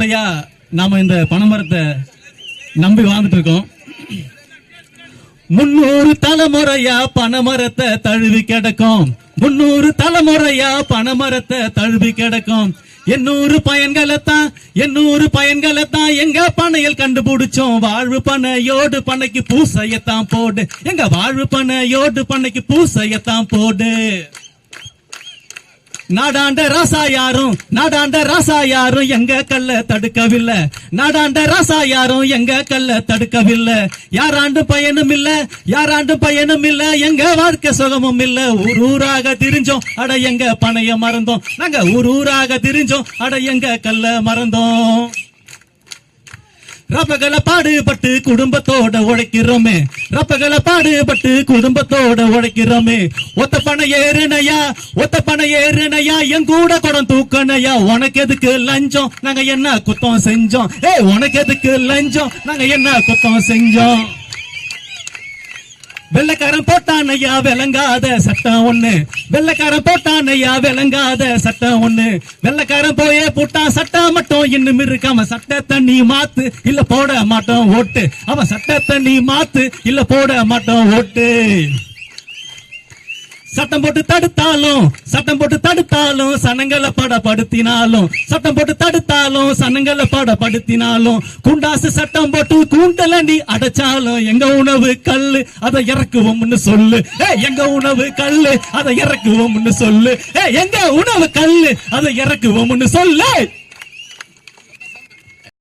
தலைமுறையா நாம இந்த பனைமரத்தை நம்பி வாழ்ந்துட்டு இருக்கோம். முன்னூறு தலைமுறையா பனைமரத்தை தழுவி கிடக்கும். முன்னூறு தலைமுறையா பனைமரத்தை தழுவி கிடக்கும். எண்ணூறு பயன்களைத்தான் எண்ணூறு பயன்களைத்தான் எங்க பனையில் கண்டுபிடிச்சோம். வாழ்வு பனையோடு பண்ணைக்கு பூசையத்தான் போடு. எங்க வாழ்வு பனையோடு பண்ணைக்கு பூசையத்தான் போடு. நாடாண்ட ராசா யாரும் நாடாண்ட ராசா யாரும் எங்க கல்ல தடுக்கவில்லை. நாடாண்ட ராசா யாரும் எங்க கல்ல தடுக்கவில்லை. யாராண்டு பயனும் இல்ல யாராண்டு பயனும் இல்ல எங்க வாழ்க்கை சுகமும் இல்ல. ஊர் ஊராக திரிஞ்சோம் அட எங்க பணைய மறந்தோம். நாங்க ஊர் ஊராக திரிஞ்சோம் அட எங்க கல்ல மறந்தோம். ரப்பகல பாடுபட்டு குடும்பத்தோட உழைக்கிறோமே. ரப்பகல பாடுபட்டு குடும்பத்தோட உழைக்கிறோமே. ஒத்த பண ஏறுனையா? ஒத்த பண ஏறுனையா? என் கூட குடம் தூக்கணையா உனக்கு எதுக்கு லஞ்சம்? நாங்க என்ன குத்தம் செஞ்சோம்? ஏய் உனக்கு எதுக்கு லஞ்சம்? நாங்க என்ன குத்தம் செஞ்சோம்? வெள்ளக்காரன் போட்டானையா விளங்காத சட்டம் ஒண்ணு. வெள்ளக்காரன் போட்டானையா விளங்காத சட்டம் ஒண்ணு. வெள்ளக்காரன் போயே போட்டான் சட்டம் மட்டும் இன்னும் இருக்காம சட்டத்தை நீ மாத்து இல்ல போட மாட்டோம் ஓட்டு. அவன் சட்டத்தை நீ மாத்து இல்ல போட மாட்டோம் ஓட்டு. சட்டம் போட்டு தடுத்தாலும் சட்டம் போட்டு தடுத்தாலும் சனங்களை படப்படுத்தினாலும் சட்டம் போட்டு தடுத்தாலும் சனங்களை படப்படுத்தினாலும் குண்டாசு சட்டம் போட்டு கூண்டலண்டி அடைச்சாலும் எங்க உணவு கல்லு அதை இறக்குவோம்னு சொல்லு. எங்க உணவு கல்லு அதை இறக்குவோம்னு சொல்லு. எங்க உணவு கல்லு அதை இறக்குவோம்னு சொல்லு.